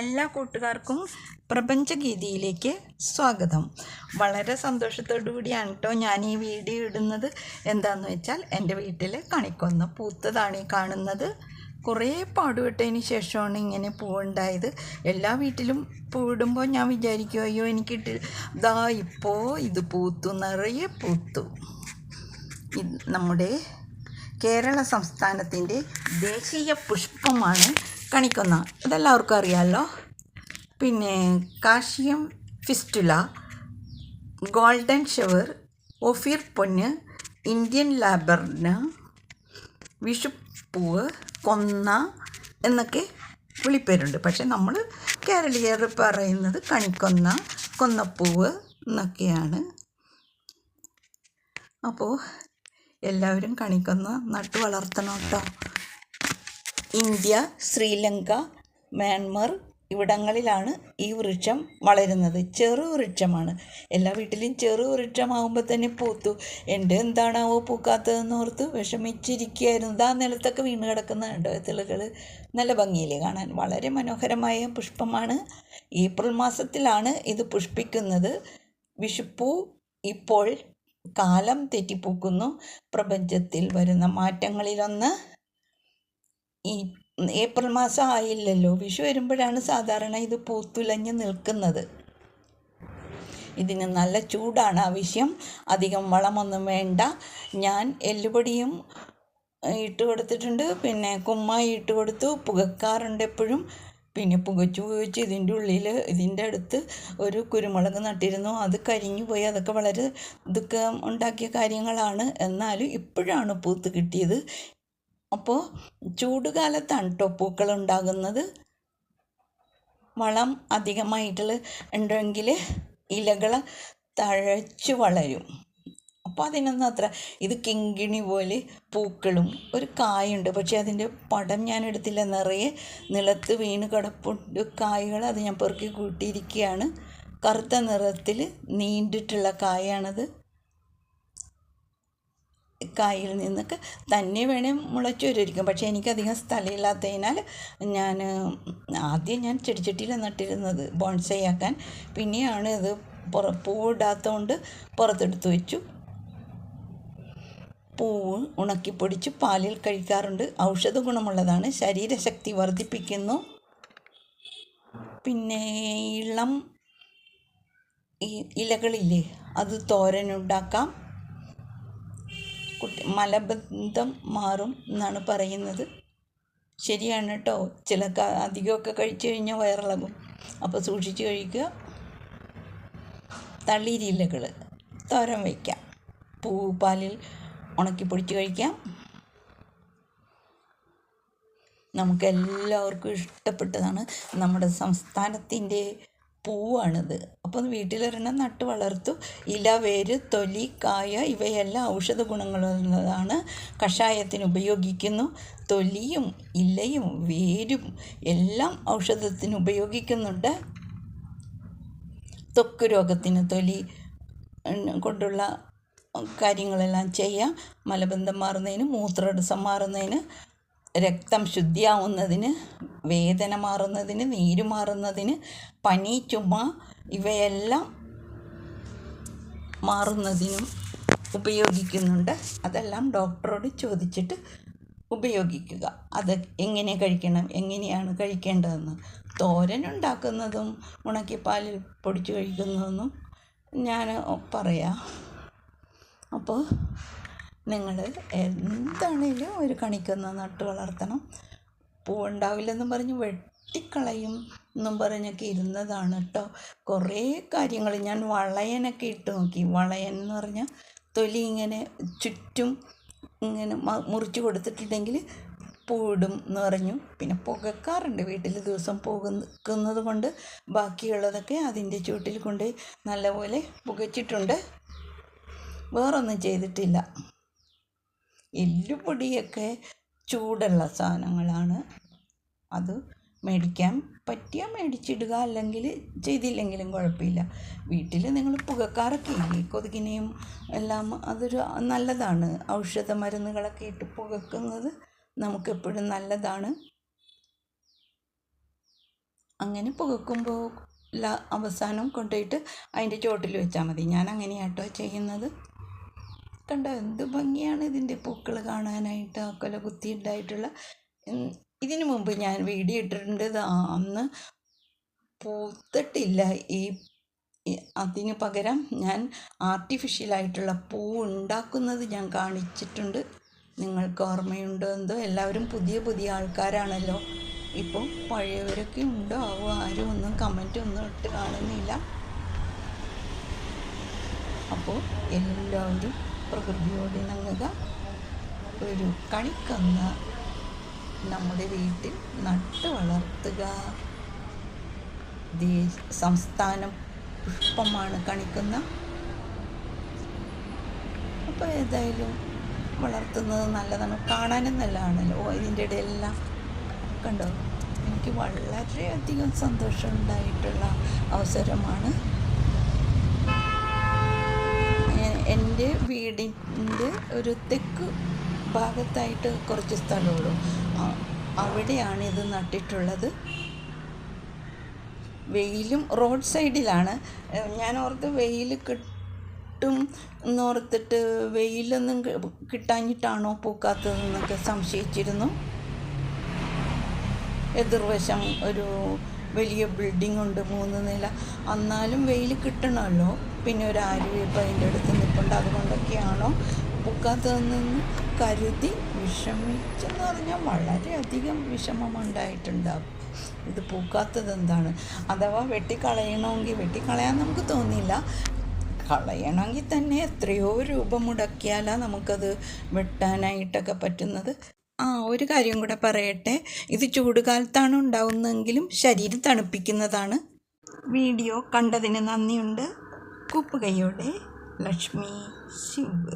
എല്ലാ കൂട്ടുകാർക്കും പ്രപഞ്ചഗീതിയിലേക്ക് സ്വാഗതം. വളരെ സന്തോഷത്തോടു കൂടിയാണ് കേട്ടോ ഞാൻ ഈ വീഡിയോ ഇടുന്നത്. എന്താണെന്ന് വെച്ചാൽ എന്റെ വീട്ടിൽ കണിക്കൊന്ന് പൂത്തതാണ് ഈ കാണുന്നത്. കുറേ പാടുപെട്ടതിന് ശേഷമാണ് ഇങ്ങനെ പൂവുണ്ടായത്. എല്ലാ വീട്ടിലും പൂവിടുമ്പോൾ ഞാൻ വിചാരിക്കും അയ്യോ എനിക്കിട്ട് ദാ ഇപ്പോൾ ഇത് പൂത്തു നിറയെ പൂത്തു. നമ്മുടെ കേരള സംസ്ഥാനത്തിന്റെ ദേശീയ പുഷ്പമാണ് കണിക്കൊന്ന. അതെല്ലാവർക്കും അറിയാമല്ലോ പിന്നെ കാഷ്യം ഫിസ്റ്റുല ഗോൾഡൻ ഷവർ ഒഫീർ പൊന്ന് ഇന്ത്യൻ ലാബർന് വിഷുപ്പൂവ് കൊന്ന എന്നൊക്കെ വിളിപ്പേരുണ്ട്. പക്ഷെ നമ്മൾ കേരളീയർ പറയുന്നത് കണിക്കൊന്ന കൊന്നപ്പൂവ് എന്നൊക്കെയാണ്. അപ്പോൾ എല്ലാവരും കണിക്കൊന്ന നട്ടു വളർത്തണം കേട്ടോ. ഇന്ത്യ ശ്രീലങ്ക മ്യാൻമർ ഇവിടങ്ങളിലാണ് ഈ വൃക്ഷം വളരുന്നത്. ചെറു വൃക്ഷമാണ്. എല്ലാ വീട്ടിലും ചെറു വൃക്ഷമാകുമ്പോൾ തന്നെ പൂത്തു. എന്റെ എന്താണാവോ പൂക്കാത്തതെന്ന് ഓർത്ത് വിഷമിച്ചിരിക്കുകയായിരുന്നു. ഇതാ നിലത്തൊക്കെ വീണ് കിടക്കുന്ന തിളുകൾ നല്ല ഭംഗിയിൽ കാണാൻ വളരെ മനോഹരമായ പുഷ്പമാണ്. ഏപ്രിൽ മാസത്തിലാണ് ഇത് പുഷ്പിക്കുന്നത്. വിഷുപ്പൂ ഇപ്പോൾ കാലം തെറ്റിപ്പൂക്കുന്നു. പ്രപഞ്ചത്തിൽ വരുന്ന മാറ്റങ്ങളിലൊന്ന് ഈ ഏപ്രിൽ മാസം ആയില്ലല്ലോ. വിഷു വരുമ്പോഴാണ് സാധാരണ ഇത് പൂത്തുലഞ്ഞ് നിൽക്കുന്നത്. ഇതിന് നല്ല ചൂടാണ് ആവശ്യം അധികം വളമൊന്നും വേണ്ട. ഞാൻ എല്ലുപൊടിയും ഇട്ട് കൊടുത്തിട്ടുണ്ട്. പിന്നെ കുമ്മായി ഇട്ട് കൊടുത്തു. പുകക്കാറുണ്ട് എപ്പോഴും. പിന്നെ പുകച്ചു പുകച്ച് ഇതിന്റെ ഉള്ളിൽ ഇതിന്റെ അടുത്ത് ഒരു കുരുമുളക് നട്ടിരുന്നു. അത് കരിഞ്ഞു പോയി. അതൊക്കെ വളരെ ദുഃഖം ഉണ്ടാക്കിയ കാര്യങ്ങളാണ്. എന്നാലും ഇപ്പോഴാണ് പൂത്ത് കിട്ടിയത്. അപ്പോൾ ചൂടുകാലത്താണ് കേട്ടോ പൂക്കൾ ഉണ്ടാകുന്നത് വളം അധികമായിട്ടുള്ള ഉണ്ടെങ്കിൽ ഇലകൾ തഴച്ചു വളരും. അപ്പോൾ അതിനൊന്നും അത്ര ഇത് കിങ്കിണി പോലെ പൂക്കളും ഒരു കായുണ്ട്. പക്ഷേ അതിന്റെ പടം ഞാൻ എടുത്തില്ല. നിറയെ നിലത്ത് വീണ് കിടപ്പുണ്ട് കായകൾ അത് ഞാൻ പെറുക്കി കൂട്ടിയിരിക്കുകയാണ്. കറുത്ത നിറത്തിൽ നീണ്ടിട്ടുള്ള കായാണത്. കായിൽ നിന്നൊക്കെ തന്നെ വേണേൽ മുളച്ചു വരുമായിരിക്കും പക്ഷേ എനിക്കധികം സ്ഥലമില്ലാത്തതിനാൽ ഞാൻ ആദ്യം ഞാൻ ചെടിച്ചട്ടിയിൽ നട്ടിരുന്നത്. ബോൺസൈ ആക്കാൻ. പിന്നെയാണ് ഇത് പുറ പൂവിടാത്തതുകൊണ്ട് പുറത്തെടുത്ത് വെച്ചു. പൂവ് ഉണക്കിപ്പൊടിച്ച് പാലിൽ കഴിക്കാറുണ്ട്. ഔഷധ ഗുണമുള്ളതാണ്. ശരീരശക്തി വർദ്ധിപ്പിക്കുന്നു. പിന്നെ ഇളം ഈ ഇലകളില്ലേ അത് തോരനുണ്ടാക്കാം. കുട്ടി. മലബന്ധം മാറും എന്നാണ് പറയുന്നത്. ശരിയാണ് കേട്ടോ ചില അധികമൊക്കെ കഴിച്ചു കഴിഞ്ഞാൽ വയറിളകും. അപ്പോൾ സൂക്ഷിച്ച് കഴിക്കുക. തളിരിലകൾ തോരൻ വയ്ക്കാം. പൂ പാലിൽ ഉണക്കി പൊടിച്ച് കഴിക്കാം. നമുക്കെല്ലാവർക്കും ഇഷ്ടപ്പെട്ടതാണ് നമ്മുടെ സംസ്ഥാനത്തിന്റെ പൂവാണിത്. അത് വീട്ടിലൊരെണ്ണം നട്ട് വളർത്തു. ഇല വേര് തൊലി കായ ഇവയെല്ലാം ഔഷധ ഗുണങ്ങളുള്ളതാണ്. കഷായത്തിന് ഉപയോഗിക്കുന്നു. തൊലിയും ഇലയും വേരും എല്ലാം ഔഷധത്തിന് ഉപയോഗിക്കുന്നുണ്ട്. ത്വക്ക് രോഗത്തിന് തൊലി കൊണ്ടുള്ള കാര്യങ്ങളെല്ലാം ചെയ്യാം. മലബന്ധം മാറുന്നതിന് മൂത്രടസം മാറുന്നതിന് രക്തം ശുദ്ധിയാവുന്നതിന് വേദന മാറുന്നതിന് നീര് മാറുന്നതിന് പനി ചുമ ഇവയെല്ലാം മാറുന്നതിനും ഉപയോഗിക്കുന്നുണ്ട്. അതെല്ലാം ഡോക്ടറോട് ചോദിച്ചിട്ട് ഉപയോഗിക്കുക. അത് എങ്ങനെ കഴിക്കണം എങ്ങനെയാണ് കഴിക്കേണ്ടതെന്ന്. തോരൻ ഉണ്ടാക്കുന്നതും ഉണക്കിപ്പാലിൽ പൊടിച്ച് കഴിക്കുന്നതെന്നും ഞാൻ പറയാം. അപ്പോൾ നിങ്ങൾ എന്താണേലും ഒരു കണിക്കൊന്ന് നട്ട് വളർത്തണം. പൂവുണ്ടാവില്ലെന്നും പറഞ്ഞ് വെട്ടിക്കളയും എന്നും പറഞ്ഞൊക്കെ ഇരുന്നതാണ് കേട്ടോ. കുറേ കാര്യങ്ങൾ ഞാൻ വളയനൊക്കെ ഇട്ട് നോക്കി. വളയൻ എന്ന് പറഞ്ഞാൽ തൊലി ഇങ്ങനെ ചുറ്റും ഇങ്ങനെ മുറിച്ച് കൊടുത്തിട്ടുണ്ടെങ്കിൽ പൂവിടും എന്ന് പറഞ്ഞു. പിന്നെ പുകക്കാറുണ്ട് വീട്ടിൽ ദിവസം പോകുന്നത് കൊണ്ട് ബാക്കിയുള്ളതൊക്കെ അതിന്റെ ചുവട്ടിൽ കൊണ്ട് നല്ലപോലെ പുകച്ചിട്ടുണ്ട്. വേറൊന്നും ചെയ്തിട്ടില്ല. എല്ലുപൊടിയൊക്കെ ചൂടുള്ള സാധനങ്ങളാണ്. അത് മേടിക്കാൻ പറ്റിയാൽ മേടിച്ചിടുക. അല്ലെങ്കിൽ ചെയ്തില്ലെങ്കിലും കുഴപ്പമില്ല. വീട്ടിൽ നിങ്ങൾ പുകക്കാറൊക്കെ ഇല്ലേ? കൊതുകിനെയും എല്ലാം അതൊരു നല്ലതാണ്. ഔഷധ മരുന്നുകളൊക്കെ ഇട്ട് പുകക്കുന്നത് നമുക്കെപ്പോഴും നല്ലതാണ്. അങ്ങനെ പുകക്കുമ്പോൾ അവസാനം കൊണ്ടുപോയിട്ട് അതിന്റെ ചോട്ടിൽ വെച്ചാൽ മതി. ഞാൻ അങ്ങനെയാട്ടോ ചെയ്യുന്നത്. കണ്ടോ എന്ത് ഭംഗിയാണ് ഇതിന്റെ പൂക്കൾ കാണാനായിട്ട് ആ കൊല കുത്തി ഉണ്ടായിട്ടുള്ള ഇതിനു മുമ്പ് ഞാൻ വീഡിയോ ഇട്ടിട്ടുണ്ട്. അന്ന് പൂത്തിട്ടില്ല. ഈ അതിന് പകരം ഞാൻ ആർട്ടിഫിഷ്യലായിട്ടുള്ള പൂ ഉണ്ടാക്കുന്നത് ഞാൻ കാണിച്ചിട്ടുണ്ട്. നിങ്ങൾക്ക് ഓർമ്മയുണ്ടോ എന്തോ? എല്ലാവരും പുതിയ പുതിയ ആൾക്കാരാണല്ലോ. ഇപ്പോൾ പഴയവരൊക്കെ ഉണ്ടോ? ആവോ ആരും ഒന്നും കമന്റ് ഒന്നും ഇട്ട് കാണുന്നില്ല. അപ്പോൾ എല്ലാവരും പ്രകൃതിയോട് ഇണങ്ങുക. ഒരു കണിക്കന്ന് നമ്മുടെ വീട്ടിൽ നട്ടു വളർത്തുക. സംസ്ഥാനം പുഷ്പമാണ് കണിക്കുന്ന അപ്പോൾ ഏതായാലും വളർത്തുന്നത് നല്ലതാണ്. കാണാനും നല്ലതാണല്ലോ. ഓ ഇതിന്റെ ഇടയിലെല്ലാം കണ്ടോ? എനിക്ക് വളരെയധികം സന്തോഷം ഉണ്ടായിട്ടുള്ള അവസരമാണ് എന്റെ വീടിന്റെ ഒരു തെക്ക് ഭാഗത്തായിട്ട് കുറച്ച് സ്ഥലമുള്ളൂ. അവിടെയാണ് ഇത് നട്ടിട്ടുള്ളത്. വെയിലും റോഡ് സൈഡിലാണ്. ഞാൻ ഓർത്ത് വെയിൽ കിട്ടും എന്നോർത്തിട്ട് വെയിലൊന്നും കിട്ടാഞ്ഞിട്ടാണോ പൂക്കാത്തതെന്നൊക്കെ സംശയിച്ചിരുന്നു. എതിർവശം ഒരു വലിയ ബിൽഡിംഗ് ഉണ്ട് മൂന്ന് നില. എന്നാലും വെയിൽ കിട്ടണമല്ലോ. പിന്നെ ഒരു ആര്യവേപ്പ് അതിന്റെ അടുത്ത് നിൽപ്പുണ്ട് അതുകൊണ്ടൊക്കെയാണോ പൂക്കാത്തതെന്ന് കരുതി വിഷമിച്ചെന്ന് പറഞ്ഞാൽ വളരെയധികം വിഷമമുണ്ടായിട്ടുണ്ടാകും ഇത് പൂക്കാത്തത് എന്താണ്? അഥവാ വെട്ടിക്കളയണമെങ്കിൽ വെട്ടിക്കളയാൻ നമുക്ക് തോന്നിയില്ല. കളയണമെങ്കിൽ തന്നെ എത്രയോ രൂപ മുടക്കിയാലാണ് നമുക്കത് വെട്ടാനായിട്ടൊക്കെ പറ്റുന്നത്. ആ ഒരു കാര്യം കൂടെ പറയട്ടെ. ഇത് ചൂടുകാലത്താണ് ഉണ്ടാവുന്നതെങ്കിലും ശരീരം തണുപ്പിക്കുന്നതാണ്. വീഡിയോ കണ്ടതിന് നന്ദിയുണ്ട്. கூப்புகையோடு லக்ஷ்மி சிவு